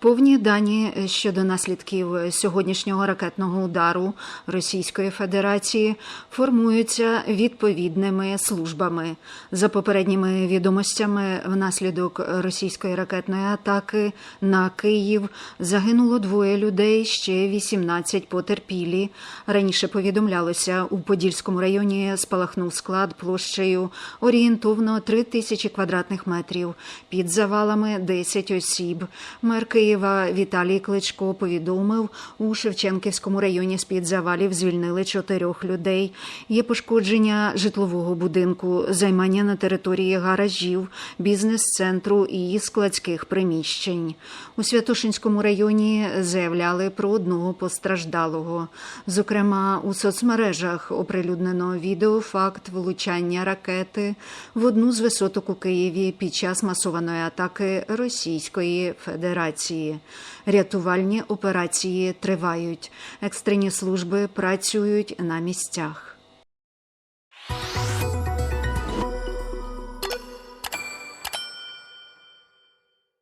Повні дані щодо наслідків сьогоднішнього ракетного удару Російської Федерації формуються відповідними службами. За попередніми відомостями, внаслідок російської ракетної атаки на Київ загинуло двоє людей, ще 18 потерпілі. Раніше повідомлялося, у Подільському районі спалахнув склад площею орієнтовно 3 тисячі квадратних метрів. Під завалами 10 осіб. Мер Києва Віталій Кличко повідомив, у Шевченківському районі з-під завалів звільнили чотирьох людей. Є пошкодження житлового будинку, займання на території гаражів, бізнес-центру і складських приміщень. У Святошинському районі заявляли про одного постраждалого. Зокрема, у соцмережах оприлюднено відео факт влучання ракети в одну з висоток у Києві під час масованої атаки Російської Федерації. Рятувальні операції тривають. Екстрені служби працюють на місцях.